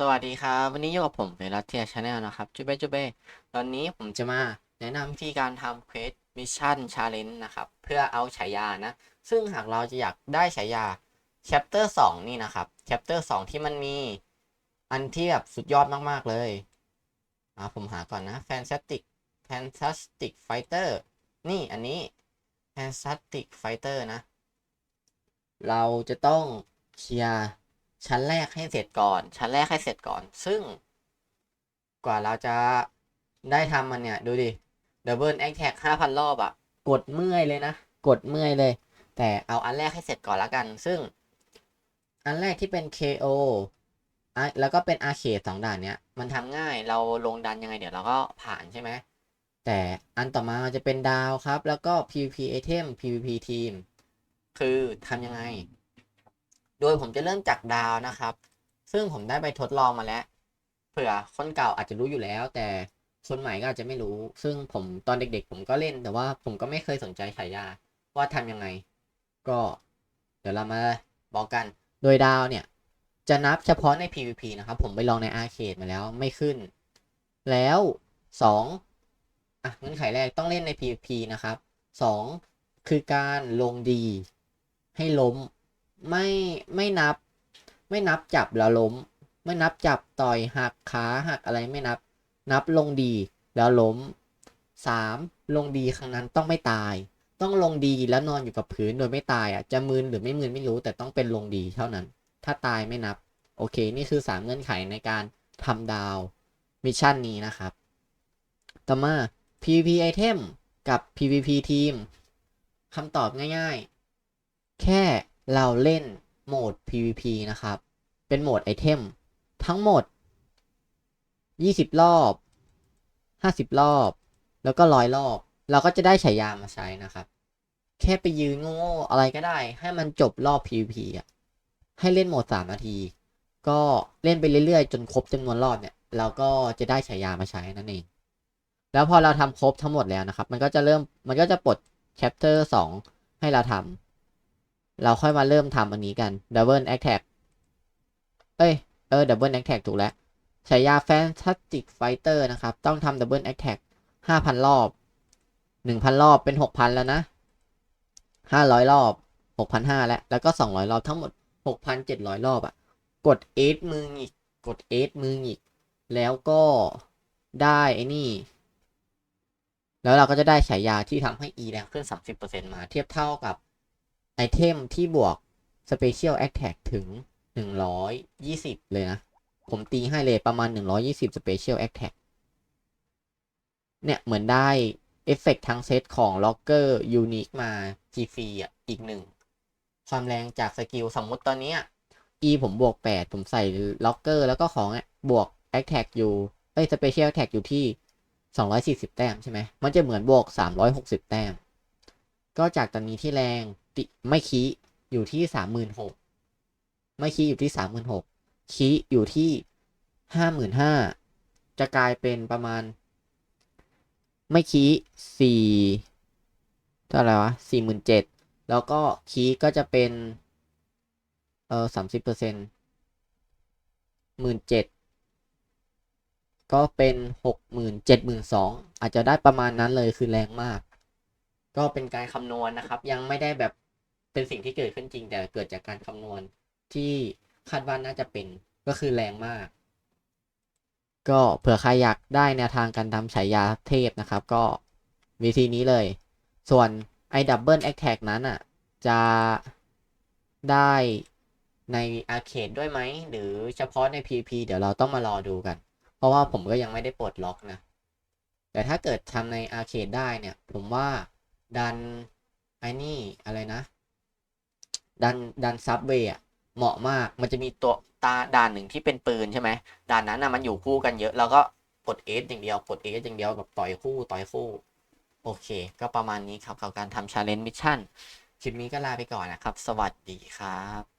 สวัสดีครับ วันนี้อยู่กับผมเวลัสเทียชาแนลนะครับจุเบ้จุเบ้ตอนนี้ผมจะมาแนะนำวิธีการทำเควสมิชชั่นชาเลนจ์นะครับ เพื่อเอาฉายานะ ซึ่งหากเราจะอยากได้ฉายา chapter 2นี่นะครับ chapter 2ที่มันมีอันที่แบบสุดยอดมาก ๆ เลยอ่าผมหาก่อนนะ fantastic fantastic fighter นี่อันนี้ fantastic fighter นะ เราจะต้องเคลียร์ ชั้นแรกให้เสร็จก่อน ชั้นแรกให้เสร็จก่อน ซึ่ง กว่าเราจะได้ทำมันเนี่ย ดูดิดับเบิลแอคแท็กห้าพันรอบอะกดเมื่อยเลยนะ กดเมื่อยเลย แต่เอาอันแรกให้เสร็จก่อนละกัน ซึ่ง อันแรกที่เป็น KO อะแล้วก็เป็นอาเคดสองด่านเนี้ย มันทำง่ายเราลงดันยังไงเดี๋ยวเราก็ผ่านใช่ไหมแต่อันต่อมาจะเป็นดาวครับ แล้วก็ PVP item PVP team คือทำยังไง โดยผมจะเริ่มจากดาวนะครับ ซึ่งผมได้ไปทดลองมาแล้ว เผื่อคนเก่าอาจจะรู้อยู่แล้ว แต่คนใหม่ก็อาจจะไม่รู้ ซึ่งผมตอนเด็ก ๆ ผมก็เล่น แต่ว่าผมก็ไม่เคยสนใจฉายาว่าทำยังไง ก็เดี๋ยวเรามาบอกกัน โดยดาวเนี่ย จะนับเฉพาะใน PVP นะครับ ผมไปลองในอาร์เคดมาแล้วไม่ขึ้น แล้วสองอะเงื่อนไขแรกต้องเล่นใน PVP นะครับสองคือการลงดีให้ล้ม ไม่ไม่นับ ไม่นับจับแล้วล้ม ไม่นับจับต่อยหักขาหักอะไรไม่นับ นับลงดีแล้วล้มสามลงดีครั้งนั้นต้องไม่ตาย ต้องลงดีแล้วนอนอยู่กับพื้นโดยไม่ตายอะจะมืนหรือไม่มืนไม่รู้แต่ต้องเป็นลงดีเท่านั้น ถ้าตายไม่นับ โอเค นี่คือสามเงื่อนไขในการทำดาวมิชชั่นนี้นะครับ ต่อมา PVP item กับ PVP team คำตอบง่ายๆ แค่ เราเล่นโหมด PVP นะครับ เป็นโหมดไอเทม ทั้งหมด 20 รอบ 50 รอบ แล้วก็ร้อยรอบ เราก็จะได้ฉายามาใช้นะครับ แค่ไปยืนโง่ๆอะไรก็ได้ ให้มันจบรอบ PVP อะ ให้เล่นโหมด 3 นาที ก็เล่นไปเรื่อยๆ จนครบจำนวนรอบเนี่ย เราก็จะได้ฉายามาใช้นั่นเอง แล้วพอเราทำครบทั้งหมดแล้วนะครับ มันก็จะเริ่ม มันก็จะปลด chapter 2 ให้เราทำ เราค่อยมาเริ่มทำอันนี้กัน Double Attack เอ้ย เออ Double Attack ถูกแล้วฉายา Fantastic Fighter นะครับ ต้องทำ Double Attack 5,000 รอบ 1,000 รอบเป็น 6,000 แล้วนะ 500 รอบ 6,500 แล้ว แล้วก็ 200 รอบทั้งหมด 6,700 รอบอะกด S มืออีก กด S มืออีก แล้วก็ได้ไอ้นี่แล้วเราก็จะได้ฉายาที่ทำให้ E แรงขึ้น 30%มาเทียบเท่ากับ ไอเทมที่บวก Special Attack ถึง 120 เลยนะ ผมตีให้เลยประมาณ 120 Special Attack เนี่ย เหมือนได้ เอฟเฟกทั้งเซตของ Locker Unique มา G ฟรีอะ อีกหนึ่ง ความแรงจากสกิลสมมติตอนเนี้ย E ผมบวก 8 ผมใส่ Locker แล้วก็ของอะ บวก Attack อยู่เอ้ย Special Attack อยู่ที่ 240 แต้มใช่ไหมมันจะเหมือนบวก 360 แต้ม ก็จากตอนนี้ที่แรงติไม่คีอยู่ที่36,000ไม่คีอยู่ที่36,000คีอยู่ที่55,000จะกลายเป็นประมาณ ไม่คี4เท่าไหร่วะ47,000แล้วก็คีก็จะเป็น เออ30เปอร์เซ็นต์หมื่นเจ็ดก็เป็นหกหมื่นเจ็ดหมื่นสองอาจจะได้ประมาณนั้นเลยคือแรงมาก ก็เป็นการคำนวณนะครับ ยังไม่ได้แบบเป็นสิ่งที่เกิดขึ้นจริง แต่เกิดจากการคำนวณที่คาดว่าน่าจะเป็นก็คือแรงมาก ก็เผื่อใครอยากได้แนวทางการทำฉายาเทพนะครับ ก็วิธีนี้เลย ส่วนไอ้ดับเบิลแอคแท็กนั้นอะ จะได้ในอาร์เคดด้วยไหม หรือเฉพาะใน PP เดี๋ยวเราต้องมารอดูกัน เพราะว่าผมก็ยังไม่ได้ปลดล็อกนะ แต่ถ้าเกิดทำในอาร์เคดได้เนี่ย ผมว่า ดันไอ้นี่อะไรนะ ดันดันซับเวย์อะเหมาะมาก มันจะมีตัวตาด่านหนึ่งที่เป็นปืนใช่ไหมด่านนั้นนะมันอยู่คู่กันเยอะ แล้วก็กดเอสอย่างเดียวกดเอสอย่างเดียวแบบต่อยคู่ต่อยคู่โอเค ก็ประมาณนี้ครับกับการทำชาเลนจ์มิชชั่นคลิปนี้ก็ลาไปก่อนนะครับ สวัสดีครับ